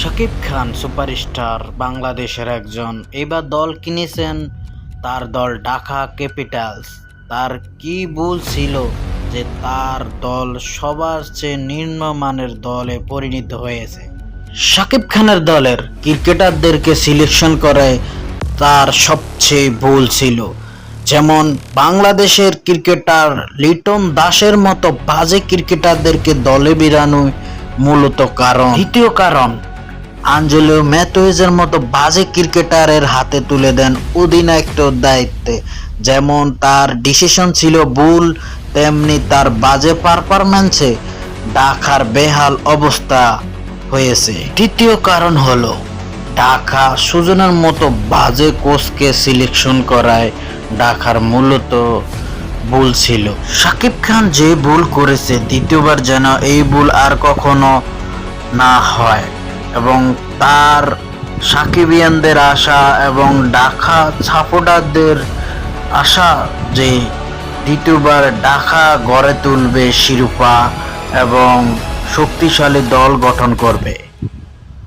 Shakib Khan, superstar, বাংলাদেশের একজন। এবার দল কিনেছেন তার দল ঢাকা ক্যাপিটালস। তার কি ভুল ছিল যে তার দল সবার চেয়ে নিম্নমানের দলে পরিণত হয়েছে? শাকিব খানের দলের ক্রিকেটারদেরকে সিলেকশন করে তার সবচেয়ে ভুল ছিল। যেমন বাংলাদেশের ক্রিকেটার লিটন দাসের মতো বাজে ক্রিকেটারদেরকে দলে বিরানো মূলত কারণ। দ্বিতীয় কারণ আঞ্জেলো ম্যাথুইজের মতো বাজে ক্রিকেটারের হাতে তুলে দেন অধিনায়কত্বের দায়িত্বে। যেমন তার ডিসিশন ছিল ভুল, তেমনি তার বাজে পারফরম্যান্সে ঢাকার বেহাল অবস্থা হয়েছে। তৃতীয় কারণ হলো, ঢাকা সুজনের মতো বাজে কোচকে সিলেকশন করায় ঢাকার মূলত ভুল ছিল। শাকিব খান যে ভুল করেছে, দ্বিতীয়বার যেন এই ভুল আর কখনো না হয়। এবং তার সাকিবিয়ানদের আশা এবং ডাকা ছাপোডারদের আশা যে দ্বিতীয়বার ডাকা গড়ে তুলবে শিরোপা এবং শক্তিশালী দল গঠন করবে।